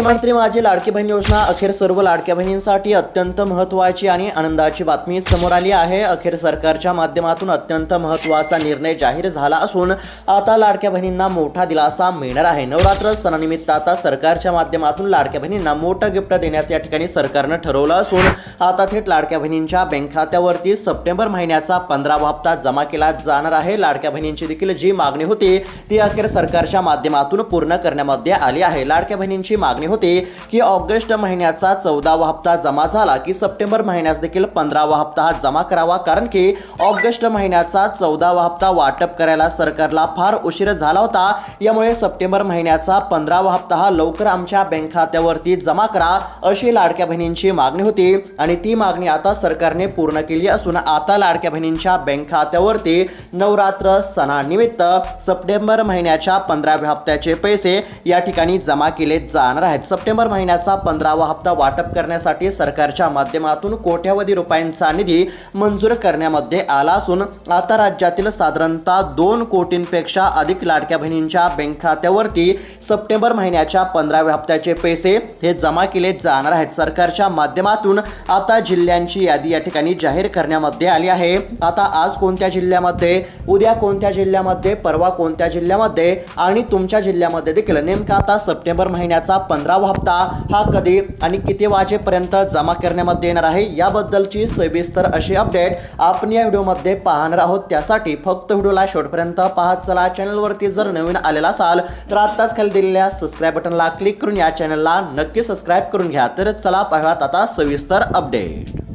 मुख्यमंत्री माझी लाडकी बहीण योजना अखेर सर्व लाडक्या बहिणींसाठी अत्यंत महत्त्वाची आणि आनंदाची बातमी समोर आली आहे. अखेर सरकारच्या माध्यमातून अत्यंत महत्त्वाचा निर्णय जाहीर झाला असून आता लाडक्या बहिणींना मोठा दिलासा मिळणार आहे. नवरात्र सणानिमित्त आता सरकारच्या माध्यमातून लाडक्या बहिणींना मोठं गिफ्ट देण्याचं या ठिकाणी सरकारनं ठरवलं असून आता थेट लाडक्या बहिणींच्या बँक खात्यावरती सप्टेंबर महिन्याचा पंधरावा हप्ता जमा केला जाणार आहे. लाडक्या बहिणींची देखील जी मागणी होती ती अखेर सरकारच्या माध्यमातून पूर्ण करण्यामध्ये आली आहे. लाडक्या बहिणींची मागणी होते की ऑगस्ट महिन्याचा चौदावा हप्ता जमा झाला की सप्टेंबर महिन्यास देखील पंधरावा हप्ता हा जमा करावा. कारण की ऑगस्ट महिन्याचा चौदावा हप्ता वाटप करायला सरकारला फार उशीर झाला होता. यामुळे सप्टेंबर महिन्याचा पंधरावा हप्ता हा लवकर आमच्या बँक खात्यावरती जमा करा अशी लाडक्या बहिणींची मागणी होती. आणि ती मागणी आता सरकारने पूर्ण केली असून आता लाडक्या बहिणींच्या बँक खात्यावरती नवरात्र सणानिमित्त सप्टेंबर महिन्याच्या पंधराव्या हप्त्याचे पैसे या ठिकाणी जमा केले जाणार आहेत. सप्टेंबर महिन्याचा पंधरावा हप्ता वाटप करण्यासाठी सरकारच्या माध्यमातून कोट्यावधी रुपयांचा निधी मंजूर करण्यामध्ये आला असून आता राज्यातील साधारणतः दोन कोटींपेक्षा अधिक लाडक्या बहिणींच्या बँक खात्यावरती सप्टेंबर महिन्याच्या पंधराव्या हप्त्याचे पैसे हे जमा केले जाणार आहेत. सरकारच्या माध्यमातून आता जिल्ह्यांची यादी या ठिकाणी जाहीर करण्यामध्ये आली आहे. आता आज कोणत्या जिल्ह्यामध्ये उद्या कोणत्या जिल्ह्यामध्ये परवा कोणत्या जिल्ह्यामध्ये आणि तुमच्या जिल्ह्यामध्ये देखील नेमका आता सप्टेंबर महिन्याचा पंधरावा हप्ता हा कधी आणि किती वाजेपर्यंत जमा करण्यामध्ये येणार आहे याबद्दलची सविस्तर अशी अपडेट आपण या व्हिडिओमध्ये पाहणार आहोत. त्यासाठी फक्त व्हिडिओला शेवटपर्यंत पाहत चला. चॅनलवरती जर नवीन आलेला असाल तर आत्ताच खाली दिलेल्या सबस्क्राईब बटनला क्लिक करून या चॅनलला नक्की सबस्क्राईब करून घ्या. तर चला पाहूयात आता सविस्तर अपडेट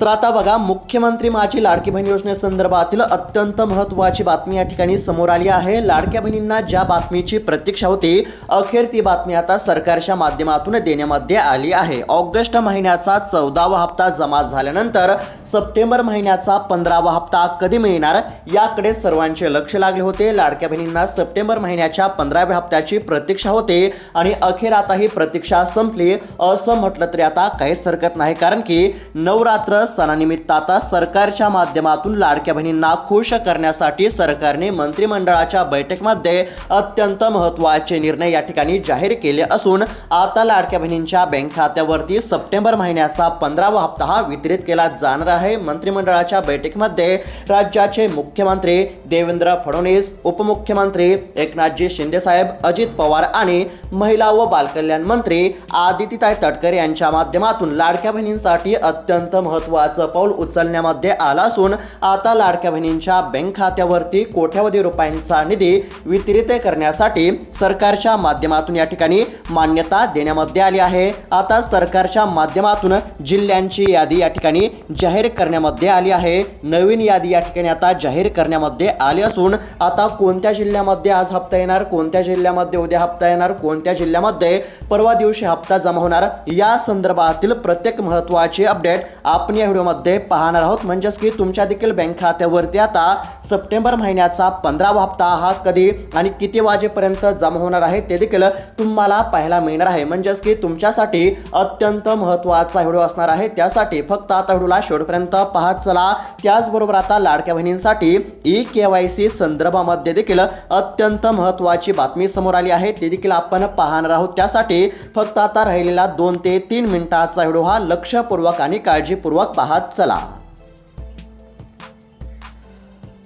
तर आता बघा मुख्यमंत्री माझी लाडकी बहीण योजनेसंदर्भातील अत्यंत महत्त्वाची बातमी या ठिकाणी समोर आली आहे. लाडक्या बहिणींना ज्या बातमीची प्रतीक्षा होती अखेर ती बातमी आता सरकारच्या माध्यमातून देण्यामध्ये आली आहे. ऑगस्ट महिन्याचा चौदावा हप्ता जमा झाल्यानंतर सप्टेंबर महिन्याचा पंधरावा हप्ता कधी मिळणार याकडे सर्वांचे लक्ष लागले होते. लाडक्या बहिणींना सप्टेंबर महिन्याच्या पंधराव्या हप्त्याची प्रतीक्षा होते आणि अखेर आता ही प्रतीक्षा संपली. असं म्हटलं तरी आता काहीच हरकत नाही कारण की नवरात्र सणानिमित्त आता सरकारच्या माध्यमातून लाडक्या बहिणींना खुश करण्यासाठी सरकारने मंत्रिमंडळाच्या बैठकीमध्ये अत्यंत महत्त्वाचे निर्णय या ठिकाणी जाहीर केले असून आता लाडक्या बहिणींच्या बँक खात्यावरती सप्टेंबर महिन्याचा पंधरावा हप्ता हा वितरित केला जाणार आहे. मंत्रिमंडळाच्या बैठकीमध्ये राज्याचे मुख्यमंत्री देवेंद्र फडणवीस उपमुख्यमंत्री एकनाथजी शिंदेसाहेब अजित पवार आणि महिला व बालकल्याण मंत्री आदितीताई तटकरे यांच्या माध्यमातून लाडक्या बहिणींसाठी अत्यंत महत्त्वाचं पाऊल उचलण्यामध्ये आला असून आता लाडक्या बहिणींच्या बँक खात्यावरती कोट्यावधी रुपयांचा निधी वितरित करण्यासाठी सरकारच्या माध्यमातून या ठिकाणी मान्यता देण्यामध्ये आली आहे. आता सरकारच्या माध्यमातून जिल्ह्यांची यादी या ठिकाणी जाहीर करण्यामध्ये आली आहे. नवीन यादी या ठिकाणी आता जाहीर करण्यामध्ये आली असून आता कोणत्या जिल्ह्यामध्ये आज हप्ता येणार कोणत्या जिल्ह्यामध्ये उद्या हप्ता येणार कोणत्या जिल्ह्यामध्ये परवा दिवशी हप्ता जमा होणार या संदर्भातील प्रत्येक महत्त्वाचे अपडेट आपण या व्हिडिओमध्ये पाहणार आहोत. म्हणजेच की तुमच्या देखील बँक खात्यावरती आता सप्टेंबर महिन्याचा पंधरावा हप्ता हा कधी आणि किती वाजेपर्यंत जमा होणार आहे ते देखील तुम्हाला पाहायला मिळणार आहे. म्हणजेच की तुमच्यासाठी अत्यंत महत्त्वाचा व्हिडिओ असणार आहे. त्यासाठी फक्त आता व्हिडिओला शेवटपर्यंत पाहत चला. त्याचबरोबर आता लाडक्या बहिणींसाठी ई के वाय सी संदर्भामध्ये देखील अत्यंत महत्त्वाची बातमी समोर आली आहे. ते देखील आपण पाहणार आहोत. त्यासाठी फक्त आता राहिलेला दोन ते तीन मिनिटाचा व्हिडिओ हा लक्षपूर्वक आणि काळजीपूर्वक पाहत चला.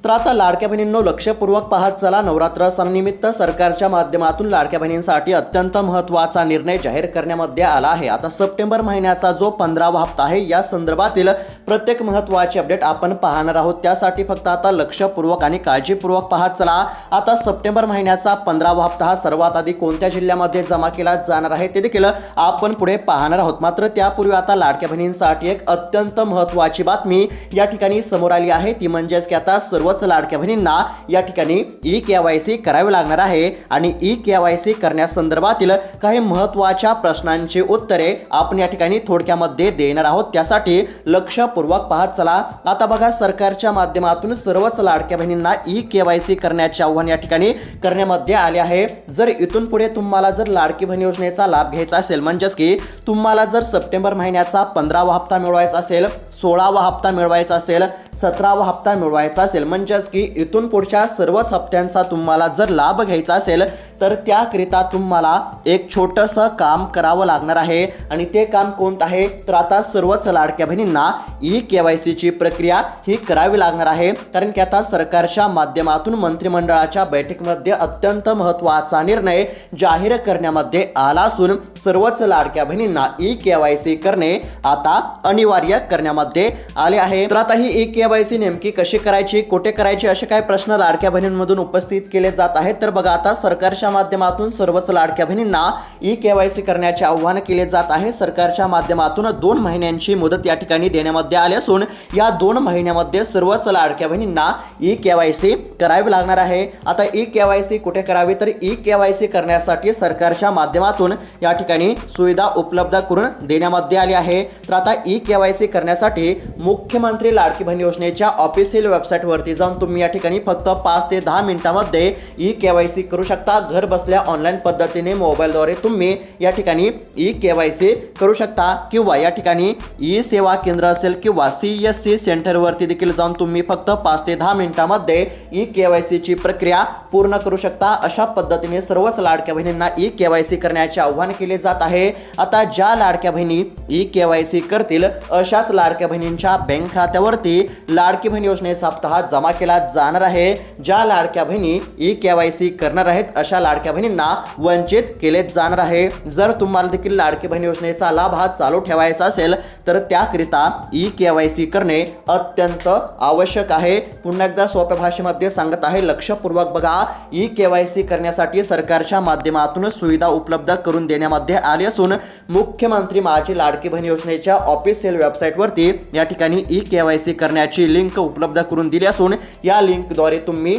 तर आता लाडक्या बहिणींनो लक्षपूर्वक पाहत चला. नवरात्र सणानिमित्त सरकारच्या माध्यमातून लाडक्या बहिणींसाठी अत्यंत महत्त्वाचा निर्णय जाहीर करण्यामध्ये आला आहे. आता सप्टेंबर महिन्याचा जो पंधरावा हप्ता आहे या संदर्भातील प्रत्येक महत्त्वाची अपडेट आपण पाहणार आहोत. त्यासाठी फक्त आता लक्षपूर्वक आणि काळजीपूर्वक पाहत चला. आता सप्टेंबर महिन्याचा पंधरावा हप्ता हा सर्वात आधी कोणत्या जिल्ह्यामध्ये जमा केला जाणार आहे ते देखील आपण पुढे पाहणार आहोत. मात्र त्यापूर्वी आता लाडक्या बहिणींसाठी एक अत्यंत महत्त्वाची बातमी या ठिकाणी समोर आली आहे. ती म्हणजेच की आता सर्व सर्वच लाडक्या बहिणींना या ठिकाणी ई के वाय सी करावी लागणार आहे. आणि ई के वाय सी करण्यासंदर्भातील काही महत्त्वाच्या प्रश्नांची उत्तरे आपण या ठिकाणी थोडक्यामध्ये देणार आहोत. त्यासाठी लक्षपूर्वक पाहत चला. आता बघा सरकारच्या माध्यमातून सर्वच लाडक्या बहिणींना ई के वाय सी करण्याचे आव्हान या ठिकाणी करण्यामध्ये आले आहे. जर इथून पुढे तुम्हाला जर लाडकी बहीण योजनेचा लाभ घ्यायचा असेल म्हणजेच की तुम्हाला जर सप्टेंबर महिन्याचा पंधरावा हप्ता मिळवायचा असेल सोळावा हप्ता मिळवायचा असेल सतरावा हप्ता मिळवायचा असेल म्हणजेच की इथून पुढच्या सर्वच हप्त्यांचा तुम्हाला जर लाभ घ्यायचा असेल तर त्याकरिता तुम्हाला एक छोटंसं काम करावं लागणार आहे. आणि ते काम कोणतं आहे? तर आता सर्वच लाडक्या बहिणींना ई के वाय सीची प्रक्रिया ही करावी लागणार आहे. कारण की आता सरकारच्या माध्यमातून मंत्रिमंडळाच्या बैठकीमध्ये अत्यंत महत्त्वाचा निर्णय जाहीर करण्यामध्ये आला असून सर्वच लाडक्या बहिणींना ई के वाय सी करणे आता अनिवार्य करण्यामध्ये आले आहे. तर आता ही ई के वाय सी नेमकी कशी करायची कुठे करायची असे काही प्रश्न लाडक्या बहिणींमधून उपस्थित केले जात आहेत. तर बघा आता सरकारच्या माध्यमातून सर्वच लाडक्या बहिणींना ई के वाय सी करण्याचे आव्हान केले जात आहे. सरकारच्या माध्यमातून दोन महिन्यांची मुदत या ठिकाणी देण्यामध्ये आली असून या दोन महिन्यामध्ये सर्वच लाडक्या बहिणींना ई के वाय सी करावी लागणार आहे. आता ई के वाय सी कुठे करावी? तर ई के वाय सी करण्यासाठी सरकारच्या माध्यमातून या ठिकाणी सुविधा उपलब्ध करून देण्यामध्ये आली आहे. तर आता ई के वाय सी करण्यासाठी मुख्यमंत्री लाडकी बहीण योजनेच्या ऑफिशियल वेबसाईटवरती जाऊन तुम्ही या ठिकाणी फक्त पाच ते दहा मिनिटांमध्ये ई के वाय सी करू शकता. घर बसल्या ऑनलाईन पद्धतीने मोबाईलद्वारे तुम्ही या ठिकाणी ई के वाय सी करू शकता किंवा या ठिकाणी ई सेवा केंद्र असेल किंवा सी एस सी सेंटरवरती देखील जाऊन तुम्ही फक्त पाच ते दहा मिनिटांमध्ये ई के वाय सीची प्रक्रिया पूर्ण करू शकता. अशा पद्धतीने सर्वच लाडक्या बहिणींना ई के वाय सी करण्याचे आव्हान केले जात आहे. आता ज्या लाडक्या बहिणी ई के वाय सी करतील अशाच लाडक्या बहिणींच्या बँक खात्यावरती लाडकी बहीण योजनेचा हप्ता जमा केला जाणार आहे. ज्या लाडक्या बहिणी ई के वाय सी करणार आहेत अशा लाडक्या बहिणींना वंचित केले जाणार आहे. जर तुम्हाला देखील लाडकी बहीण योजनेचा लाभ हा चालू ठेवायचा असेल तर त्याकरिता ई के वाय सी करणे अत्यंत आवश्यक आहे. पुन्हा एकदा सोप्या भाषेमध्ये सांगत आहे लक्षपूर्वक बघा. ई के वाय सी करण्यासाठी सरकारच्या माध्यमातून सुविधा उपलब्ध करून देण्यामध्ये आली असून मुख्यमंत्री माझी लाडकी बहीण योजनेच्या ऑफिशियल वेबसाईटवरती या ठिकाणी ई के वाय सी करण्याची लिंक उपलब्ध करून दिली असून या लिंकद्वारे तुम्ही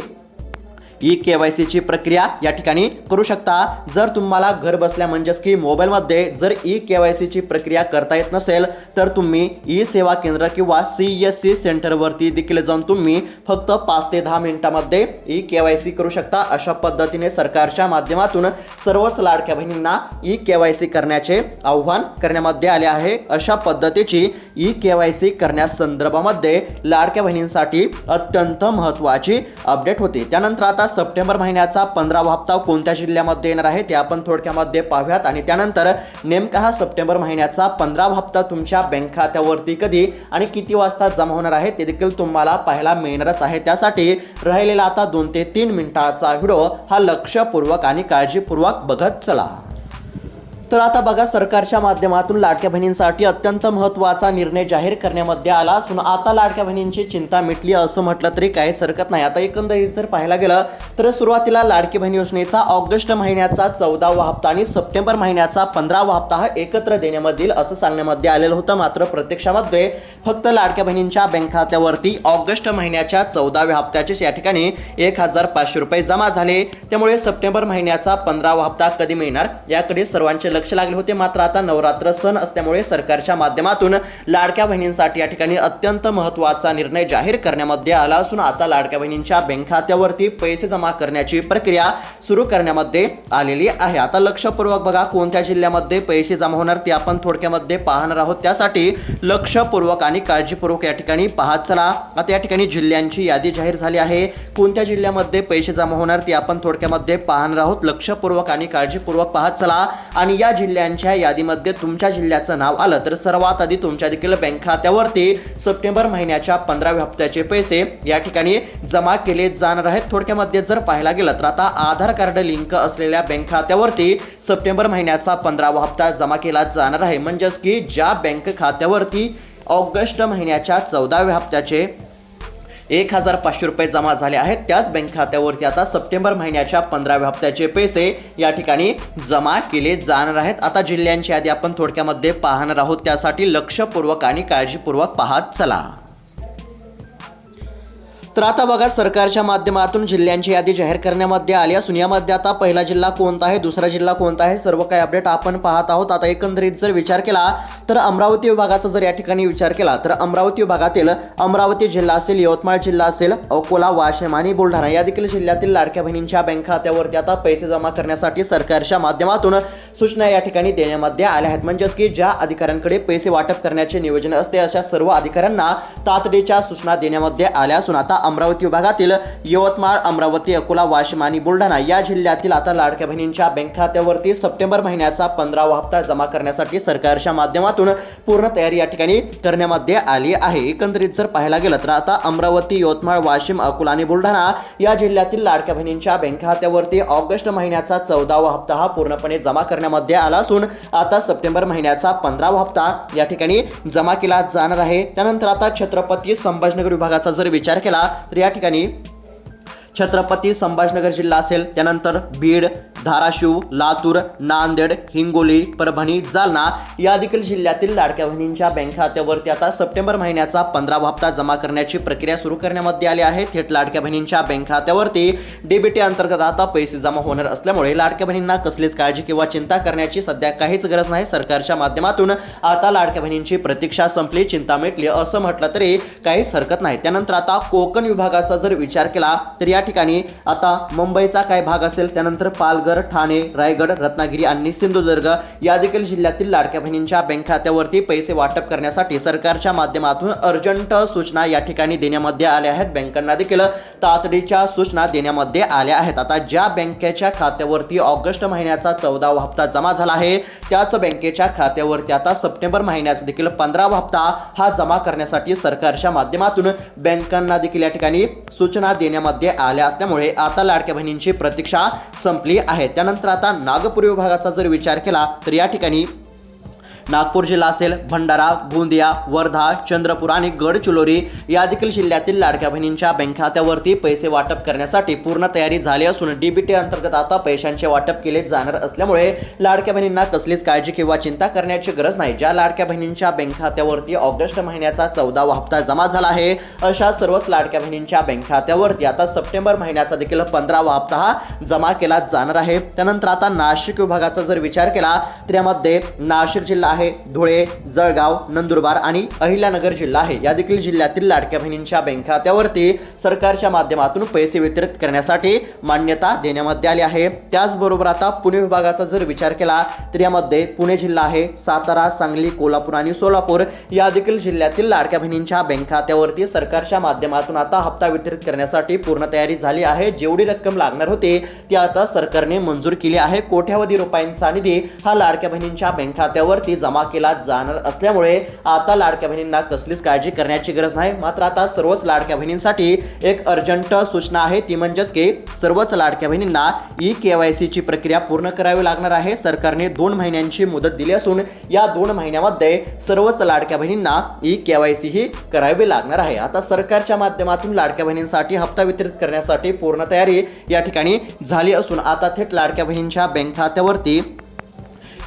ई के वाय सीची प्रक्रिया या ठिकाणी करू शकता. जर तुम्हाला घर बसल्या म्हणजेच की मोबाईलमध्ये जर ई के वाय सीची प्रक्रिया करता येत नसेल तर तुम्ही ई सेवा केंद्र किंवा सी एस सी सेंटरवरती देखील जाऊन तुम्ही फक्त पाच ते दहा मिनिटामध्ये ई के वाय सी करू शकता. अशा पद्धतीने सरकारच्या माध्यमातून सर्वच लाडक्या बहिणींना ई के वाय सी करण्याचे आव्हान करण्यामध्ये आले आहे. अशा पद्धतीची ई के वाय सी करण्यासंदर्भामध्ये लाडक्या बहिणींसाठी अत्यंत महत्त्वाची अपडेट होती. त्यानंतर आता सप्टेंबर महिन्याचा पंधरावा हप्ता कोणत्या जिल्ह्यामध्ये येणार आहे ते आपण थोडक्यामध्ये पाहूयात. आणि त्यानंतर नेमका हा सप्टेंबर महिन्याचा पंधरावा हप्ता तुमच्या बँक खात्यावरती कधी आणि किती वाजता जमा होणार आहे ते देखील तुम्हाला पाहायला मिळणारच आहे. त्यासाठी राहिलेला आता दोन ते तीन मिनिटाचा व्हिडिओ हा लक्षपूर्वक आणि काळजीपूर्वक बघत चला. तर आता बघा सरकारच्या माध्यमातून लाडक्या बहिणींसाठी अत्यंत महत्त्वाचा निर्णय जाहीर करण्यामध्ये आला असून आता लाडक्या बहिणींची चिंता मिटली असं म्हटलं तरी काहीच हरकत नाही. आता एकंदरीत जर पाहायला गेलं तर सुरुवातीला लाडकी बहीण योजनेचा ऑगस्ट महिन्याचा चौदावा हप्ता आणि सप्टेंबर महिन्याचा पंधरावा हप्ता हा एकत्र देण्यामध्ये येईल असं सांगण्यामध्ये आलेलं होतं. मात्र प्रत्यक्षामध्ये फक्त लाडक्या बहिणींच्या बँक खात्यावरती ऑगस्ट महिन्याच्या चौदाव्या हप्त्याचेच या ठिकाणी एक हजार पाचशे रुपये जमा झाले. त्यामुळे सप्टेंबर महिन्याचा पंधरावा हप्ता कधी मिळणार याकडे सर्वांचे लक्ष लक्ष लागले होते. मात्र आता नवरात्र सण असल्यामुळे सरकारच्या माध्यमातून लाडक्या बहिणींसाठी या ठिकाणी अत्यंत महत्त्वाचा निर्णय जाहीर करण्यामध्ये आला असून आता लाडक्या बहिणींच्या बँक खात्यावरती पैसे जमा करण्याची प्रक्रिया सुरू करण्यामध्ये आलेली आहे. आता लक्षपूर्वक बघा कोणत्या जिल्ह्यामध्ये पैसे जमा होणार ते आपण थोडक्यामध्ये पाहणार आहोत. त्यासाठी लक्षपूर्वक आणि काळजीपूर्वक या ठिकाणी पाहत चला. आता या ठिकाणी जिल्ह्यांची यादी जाहीर झाली आहे. कोणत्या जिल्ह्यामध्ये पैसे जमा होणार ते आपण थोडक्यामध्ये पाहणार आहोत. लक्षपूर्वक आणि काळजीपूर्वक पाहत चला. आणि या जिल्ह्यांच्या यादीमध्ये तुमच्या जिल्ह्याचं नाव आलं तर सर्वात आधी तुमच्या देखील बँक खात्यावरती सप्टेंबर महिन्याच्या पंधराव्या हप्त्याचे पैसे या ठिकाणी जमा केले जाणार आहेत. थोडक्यामध्ये जर पाहायला गेलं तर आता आधार कार्ड लिंक असलेल्या बँक खात्यावरती सप्टेंबर महिन्याचा पंधरावा हप्ता जमा केला जाणार आहे. म्हणजेच की ज्या बँक खात्यावरती ऑगस्ट महिन्याच्या चौदाव्या हप्त्याचे एक हजार पाचशे रुपये जमा झाले आहेत. त्याच बँक खात्यावरती आता सप्टेंबर महिन्याच्या पंधराव्या हप्त्याचे पैसे या ठिकाणी जमा केले जाणार आहेत. आता जिल्ह्यांची यादी आपण थोडक्यामध्ये पाहणार आहोत. त्यासाठी लक्षपूर्वक आणि काळजीपूर्वक पाहत चला. तर आता बघा सरकारच्या माध्यमातून जिल्ह्यांची यादी जाहीर करण्यामध्ये आली असून यामध्ये आता पहिला जिल्हा कोणता आहे दुसरा जिल्हा कोणता आहे सर्व काही अपडेट आपण पाहत आहोत. आता एकंदरीत जर विचार केला तर अमरावती विभागाचा जर या ठिकाणी विचार केला तर अमरावती विभागातील अमरावती जिल्हा असेल यवतमाळ जिल्हा असेल अकोला वाशिम आणि बुलढाणा या देखील जिल्ह्यातील लाडक्या बहिणींच्या बँक खात्यावरती आता पैसे जमा करण्यासाठी सरकारच्या माध्यमातून सूचना या ठिकाणी देण्यामध्ये आल्या आहेत. म्हणजेच की ज्या अधिकाऱ्यांकडे पैसे वाटप करण्याचे नियोजन असते अशा सर्व अधिकाऱ्यांना तातडीच्या सूचना देण्यामध्ये आल्या असून आता अमरावती विभागातील यवतमाळ अमरावती अकोला वाशिम आणि बुलढाणा या जिल्ह्यातील आता लाडक्या बहिणींच्या बँक खात्यावरती सप्टेंबर महिन्याचा पंधरावा हप्ता जमा करण्यासाठी सरकारच्या माध्यमातून पूर्ण तयारी या ठिकाणी करण्यामध्ये आली आहे. एकंदरीत जर पाहायला गेलं तर आता अमरावती यवतमाळ वाशिम अकोला आणि बुलढाणा या जिल्ह्यातील लाडक्या बहिणींच्या बँक खात्यावरती ऑगस्ट महिन्याचा चौदावा हप्ता हा पूर्णपणे जमा करण्यामध्ये आला असून आता सप्टेंबर महिन्याचा पंधरावा हप्ता या ठिकाणी जमा केला जाणार आहे. त्यानंतर आता छत्रपती संभाजीनगर विभागाचा जर विचार केला तर या ठिकाणी छत्रपती संभाजीनगर जिल्हा असेल त्यानंतर बीड धाराशिव लातूर नांदेड हिंगोली परभणी जालना या देखील जिल्ह्यातील लाडक्या बहिणींच्या बँक खात्यावरती आता सप्टेंबर महिन्याचा पंधरावा हप्ता जमा करण्याची प्रक्रिया सुरू करण्यामध्ये आली आहे. थेट लाडक्या बहिणींच्या बँक खात्यावरती डीबीटी अंतर्गत आता पैसे जमा होणार असल्यामुळे लाडक्या बहिणींना कसलीच काळजी किंवा चिंता करण्याची सध्या काहीच गरज नाही. सरकारच्या माध्यमातून आता लाडक्या बहिणींची प्रतीक्षा संपली चिंता मिटली असं म्हटलं तरी काहीच हरकत नाही. त्यानंतर आता कोकण विभागाचा जर विचार केला तर या ठिकाणी आता मुंबईचा काय भाग असेल त्यानंतर पालघर ठाणे रायगड रत्नागिरी आणि सिंधुदुर्ग या देखील जिल्ह्यातील लाडक्या बहिणींच्या बँक खात्यावरती पैसे वाटप करण्यासाठी सरकारच्या माध्यमातून अर्जंट सूचना या ठिकाणी देण्यामध्ये आल्या आहेत. बँकांना देखील तातडीच्या सूचना देण्यामध्ये आल्या आहेत. आता ज्या बँकेच्या खात्यावरती ऑगस्ट महिन्याचा चौदावा हप्ता जमा झाला आहे त्याच बँकेच्या खात्यावरती आता सप्टेंबर महिन्याचा देखील पंधरावा हप्ता हा जमा करण्यासाठी सरकारच्या माध्यमातून बँकांना देखील या ठिकाणी सूचना देण्यामध्ये आल्या आल्या असल्यामुळे आता लाडक्या बहिणींची प्रतीक्षा संपली आहे. त्यानंतर आता नागपूर विभागाचा जर विचार केला तर या ठिकाणी नागपूर जिल्हा असेल भंडारा गोंदिया वर्धा चंद्रपूर आणि गडचिरोली या देखील जिल्ह्यातील लाडक्या बहिणींच्या बँक खात्यावरती पैसे वाटप करण्यासाठी पूर्ण तयारी झाली असून डीबीटी अंतर्गत आता पैशांचे वाटप केले जाणार असल्यामुळे लाडक्या बहिणींना कसलीच काळजी किंवा चिंता करण्याची गरज नाही. ज्या लाडक्या बहिणींच्या बँक खात्यावरती ऑगस्ट महिन्याचा चौदावा हप्ता जमा झाला आहे अशा सर्वच लाडक्या बहिणींच्या बँक खात्यावरती आता सप्टेंबर महिन्याचा देखील पंधरावा हप्ता हा जमा केला जाणार आहे. त्यानंतर आता नाशिक विभागाचा जर विचार केला तर यामध्ये नाशिक जिल्हा आहे. धुळे जळगाव नंदुरबार आणि अहिल्यानगर जिल्हा आहे. या देखील जिल्ह्यातील लाडक्या बहिणींच्या बँक खात्यावरती सरकारच्या माध्यमातून पैसे वितरित करण्यासाठी मान्यता देण्यामध्ये आली आहे. त्याचबरोबर आता पुणे विभागाचा जर विचार केला तर यामध्ये पुणे जिल्हा आहे सातारा सांगली कोल्हापूर आणि सोलापूर या देखील जिल्ह्यातील लाडक्या बहिणींच्या बँक खात्यावरती सरकारच्या माध्यमातून आता हप्ता वितरित करण्यासाठी पूर्ण तयारी झाली आहे. जेवढी रक्कम लागणार होती ती आता सरकारने मंजूर केली आहे. कोट्यावधी रुपयांचा निधी हा लाडक्या बहिणींच्या बँक खात्यावरती जमा केला जाणार असल्यामुळे आता लाडक्या बहिणींना कसलीच काळजी करण्याची गरज नाही. मात्र आता सर्वच लाडक्या बहिणींसाठी एक अर्जंट सूचना आहे. ती म्हणजेच की सर्वच लाडक्या बहिणींना ई के वाय सीची प्रक्रिया पूर्ण करावी लागणार आहे. सरकारने दोन महिन्यांची मुदत दिली असून या दोन महिन्यामध्ये सर्वच लाडक्या बहिणींना ई के वाय सी ही करावी लागणार आहे. आता सरकारच्या माध्यमातून लाडक्या बहिणींसाठी हप्ता वितरित करण्यासाठी पूर्ण तयारी या ठिकाणी झाली असून आता थेट लाडक्या बहिणींच्या बँक खात्यावरती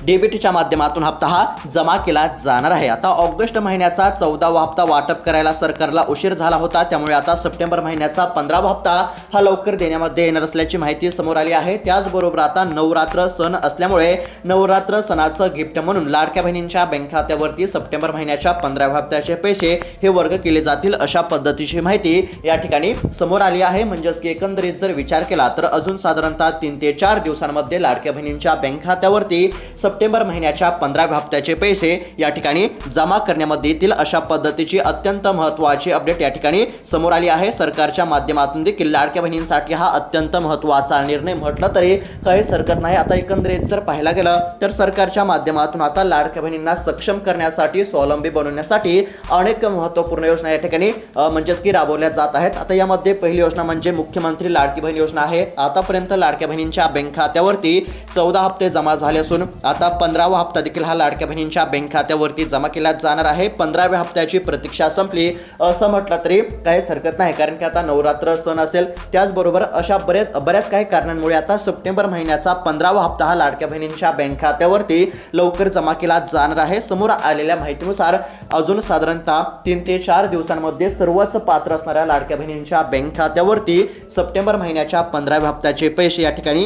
डेबिटच्या माध्यमातून हप्ता हा जमा केला जाणार आहे. आता ऑगस्ट महिन्याचा चौदावा हप्ता वाटप करायला सरकारला उशीर झाला होता. त्यामुळे आता सप्टेंबर महिन्याचा पंधरावा हप्ता हा लवकर देण्यामध्ये येणार असल्याची माहिती समोर आली आहे. त्याचबरोबर आता नवरात्र सण असल्यामुळे नवरात्र सणाचं गिफ्ट म्हणून लाडक्या बहिणींच्या बँक खात्यावरती सप्टेंबर महिन्याच्या पंधराव्या हप्त्याचे पैसे हे वर्ग केले जातील अशा पद्धतीची माहिती या ठिकाणी समोर आली आहे. म्हणजेच की एकंदरीत जर विचार केला तर अजून साधारणतः तीन ते चार दिवसांमध्ये लाडक्या बहिणींच्या बँक खात्यावरती सप्टेंबर महिन्याच्या पंधराव्या हप्त्याचे पैसे या ठिकाणी जमा करण्यामध्ये येतील अशा पद्धतीची अत्यंत महत्त्वाची अपडेट या ठिकाणी समोर आली आहे. सरकारच्या माध्यमातून देखील लाडक्या बहिणींसाठी हा अत्यंत महत्त्वाचा निर्णय म्हटलं तरी काहीच हरकत नाही. आता एकंदरीत जर पाहायला गेलं तर सरकारच्या माध्यमातून आता लाडक्या बहिणींना सक्षम करण्यासाठी स्वावलंबी बनवण्यासाठी अनेक महत्त्वपूर्ण योजना या ठिकाणी म्हणजेच की राबवल्या जात आहेत. आता यामध्ये पहिली योजना म्हणजे मुख्यमंत्री लाडकी बहीण योजना आहे. आतापर्यंत लाडक्या बहिणींच्या बँक खात्यावरती चौदा हप्ते जमा झाले असून आता आता पंधरावा हप्ता देखील हा लाडक्या बहिणींच्या बँक खात्यावरती जमा केला जाणार आहे. पंधराव्या हप्त्याची प्रतीक्षा संपली असं म्हटलं तरी काहीच हरकत नाही कारण की आता नवरात्र सण असेल त्याचबरोबर अशा बरेच बऱ्याच काही कारणांमुळे आता सप्टेंबर महिन्याचा पंधरावा हप्ता हा लाडक्या बहिणींच्या बँक खात्यावरती लवकर जमा केला जाणार आहे. समोर आलेल्या माहितीनुसार अजून साधारणतः तीन ते चार दिवसांमध्ये सर्वच पात्र असणाऱ्या लाडक्या बहिणींच्या बँक खात्यावरती सप्टेंबर महिन्याच्या पंधराव्या हप्त्याचे पैसे या ठिकाणी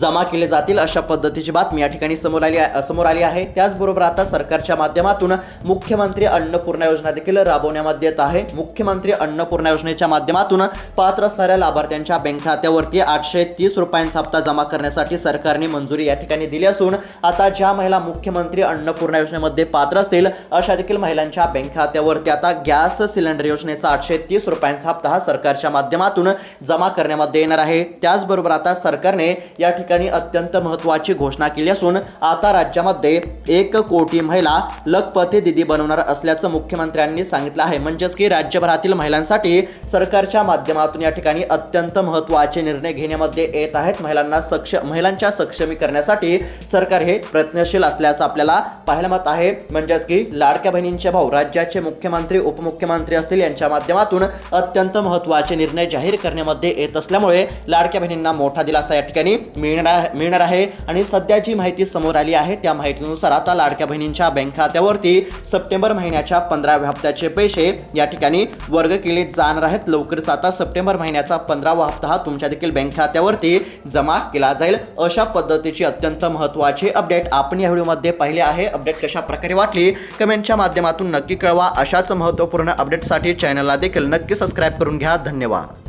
जमा केले जातील अशा पद्धतीची बातमी या ठिकाणी समोर आली समोर आली आहे. त्याचबरोबर आता सरकारच्या माध्यमातून मुख्यमंत्री अन्नपूर्णा योजना देखील राबवण्यामध्ये येत आहे. मुख्यमंत्री अन्नपूर्णा योजनेच्या माध्यमातून पात्र असणाऱ्या लाभार्थ्यांच्या बँक खात्यावरती आठशे तीस रुपयांचा हप्ता जमा करण्यासाठी सरकारने मंजुरी या ठिकाणी दिली असून आता ज्या महिला मुख्यमंत्री अन्नपूर्णा योजनेमध्ये पात्र असतील अशा देखील महिलांच्या बँक खात्यावरती आता गॅस सिलेंडर योजनेचा आठशे तीस रुपयांचा हप्ता हा सरकारच्या माध्यमातून जमा करण्यामध्ये येणार आहे. त्याचबरोबर आता सरकारने या ठिकाणी अत्यंत महत्त्वाची घोषणा केली असून आता राज्यामध्ये एक कोटी महिला लखपती दिदी बनवणार असल्याचं मुख्यमंत्र्यांनी सांगितलं आहे. म्हणजेच की राज्यभरातील महिलांसाठी सरकारच्या माध्यमातून या ठिकाणी अत्यंत महत्त्वाचे निर्णय घेण्यामध्ये येत आहेत. महिलांना सक्ष महिलांच्या सक्षमीकरणासाठी सरकार हे प्रयत्नशील असल्याचं आपल्याला पाहायला मत आहे. म्हणजेच की लाडक्या बहिणींचे भाऊ राज्याचे मुख्यमंत्री उपमुख्यमंत्री असतील यांच्या माध्यमातून अत्यंत महत्त्वाचे निर्णय जाहीर करण्यामध्ये येत असल्यामुळे लाडक्या बहिणींना मोठा दिलासा या ठिकाणी मिळ मिळणार मिळणार आहे. आणि सध्या जी माहिती समोर आली आहे. त्या माहितीनुसार आता लाडक्या बहिणींच्या बँक खात्यावरती सप्टेंबर महिन्याच्या पंधराव्या हप्त्याचे पैसे या ठिकाणी वर्ग केले जाणार आहेत. लवकरच आता सप्टेंबर महिन्याचा पंधरावा हप्ता हा तुमच्या देखील बँक खात्यावरती जमा केला जाईल. अशा पद्धतीची अत्यंत महत्त्वाची अपडेट आपण या व्हिडिओमध्ये पाहिले आहे. अपडेट कशा प्रकारे वाटली? कमेंटच्या माध्यमातून नक्की कळवा. अशाच महत्त्वपूर्ण अपडेटसाठी चॅनलला देखील नक्की सबस्क्राईब करून घ्या. धन्यवाद.